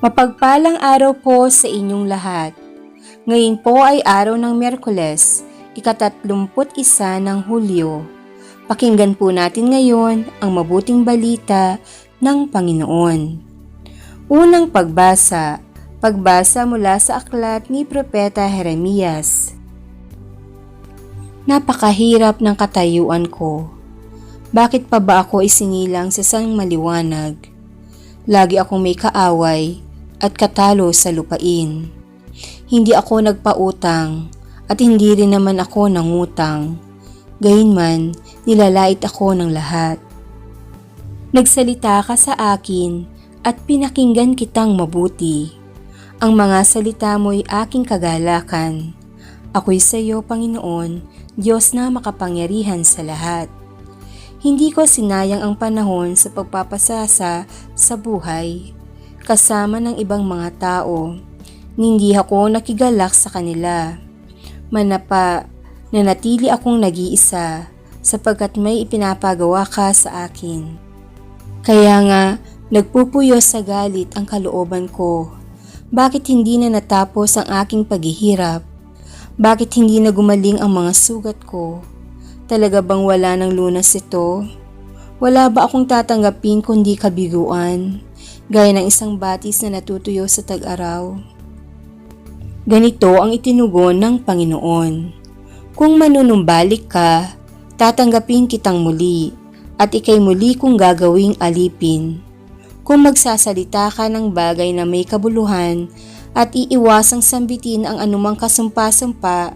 Mapagpalang araw po sa inyong lahat. Ngayon po ay araw ng Miyerkules, ikatatlumput isa ng Hulyo. Pakinggan po natin ngayon ang mabuting balita ng Panginoon. Unang pagbasa, pagbasa mula sa aklat ni Propeta Jeremias. Napakahirap ng katayuan ko. Bakit pa ba ako isinilang sa sang maliwanag? Lagi akong may kaaway at katalo sa lupain. Hindi ako nagpautang at hindi rin naman ako nangutang. Gayunman, nilalait ako ng lahat. Nagsalita ka sa akin at pinakinggan kitang mabuti. Ang mga salita mo'y aking kagalakan. Ako'y sa iyo, Panginoon, Diyos na makapangyarihan sa lahat. Hindi ko sinayang ang panahon sa pagpapasasa sa buhay kasama ng ibang mga tao. Hindi ako nakigalak sa kanila. Manapa, nanatili akong nag-iisa sapagkat may ipinapagawa ka sa akin. Kaya nga, nagpupuyo sa galit ang kalooban ko. Bakit hindi na natapos ang aking paghihirap? Bakit hindi na gumaling ang mga sugat ko? Talaga bang wala ng lunas ito? Wala ba akong tatanggapin kundi kabiguan? Gaya ng isang batis na natutuyo sa tag-araw. Ganito ang itinugon ng Panginoon. Kung manunumbalik ka, tatanggapin kitang muli at ikay muli kong gagawing alipin. Kung magsasalita ka ng bagay na may kabuluhan at iiwasang sambitin ang anumang kasumpa-sumpa,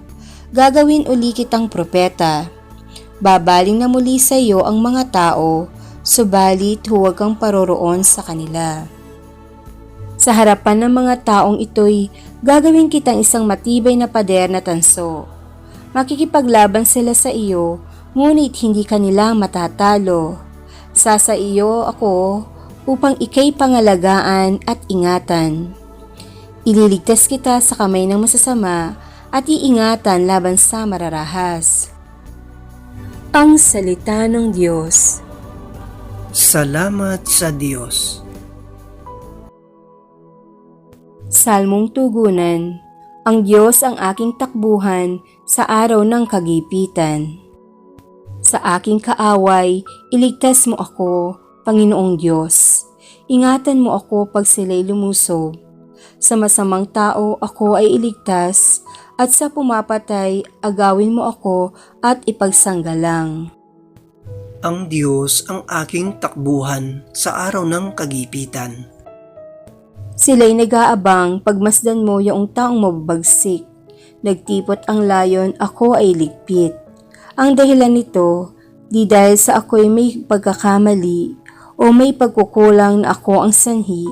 gagawin uli kitang propeta. Babaling na muli sa iyo ang mga tao subalit huwag kang paroroon sa kanila. Sa harapan ng mga taong ito'y gagawin kitang isang matibay na pader na tanso. Makikipaglaban sila sa iyo, ngunit hindi kanila matatalo. Sasa iyo ako upang ikay pangalagaan at ingatan. Ililigtas kita sa kamay ng masasama at iingatan laban sa mararahas. Ang Salita ng Diyos Salamat sa Diyos. Salmong Tugunan Ang Diyos ang aking takbuhan sa araw ng kagipitan. Sa aking kaaway, iligtas mo ako, Panginoong Diyos. Ingatan mo ako pag sila'y lumusob. Sa masamang tao ako ay iligtas at sa pumapatay agawin mo ako at ipagsanggalang. Ang Diyos ang aking takbuhan sa araw ng kagipitan. Sila'y nag-aabang pagmasdan mo yung taong mababagsik. Nagtipot ang layon, ako ay ligpit. Ang dahilan nito, di dahil sa ako'y may pagkakamali o may pagkukulang na ako ang sanhi.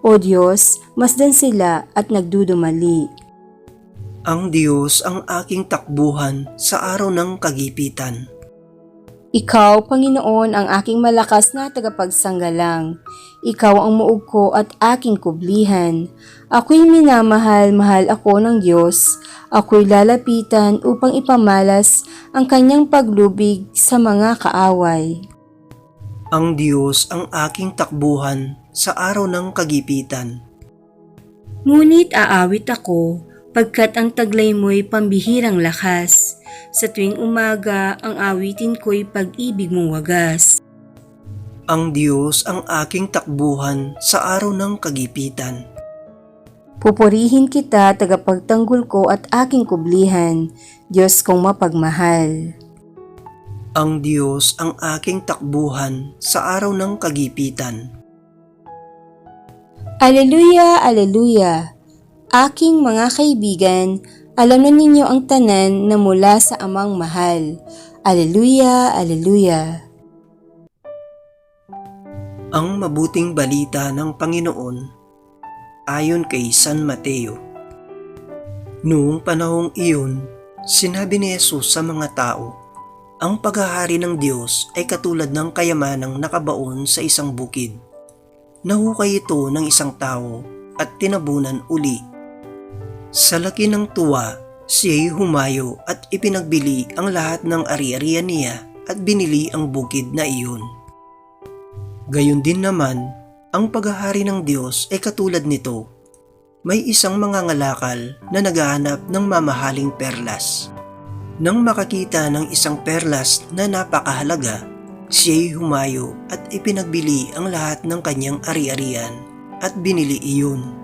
O Diyos, masdan sila at nagdudumali. Ang Diyos ang aking takbuhan sa araw ng kagipitan. Ikaw, Panginoon, ang aking malakas na tagapagsanggalang. Ikaw ang muog ko at aking kublihan. Ako'y minamahal, mahal ako ng Diyos. Ako'y lalapitan upang ipamalas ang kanyang paglubig sa mga kaaway. Ang Diyos ang aking takbuhan sa araw ng kagipitan. Ngunit aawit ako, pagkat ang taglay mo'y pambihirang lakas. Sa tuwing umaga, ang awitin ko'y pag-ibig mong wagas. Ang Diyos ang aking takbuhan sa araw ng kagipitan. Pupurihin kita, tagapagtanggol ko at aking kublihan, Diyos kong mapagmahal. Ang Diyos ang aking takbuhan sa araw ng kagipitan. Aleluya, aleluya! Aking mga kaibigan, alam na ninyo ang tanan na mula sa amang mahal. Aleluya, aleluya! Ang mabuting balita ng Panginoon ayon kay San Mateo. Noong panahong iyon, sinabi ni Jesus sa mga tao, ang paghahari ng Diyos ay katulad ng kayamanang nakabaon sa isang bukid. Nahukay ito ng isang tao at tinabunan uli. Sa laki ng tuwa, siya'y humayo at ipinagbili ang lahat ng ari-arian niya at binili ang bukid na iyon. Gayon din naman, Ang paghahari ng Diyos ay katulad nito. May isang mangangalakal na naghahanap ng mamahaling perlas. Nang makakita ng isang perlas na napakahalaga, siya'y humayo at ipinagbili ang lahat ng kanyang ari-arian at binili iyon.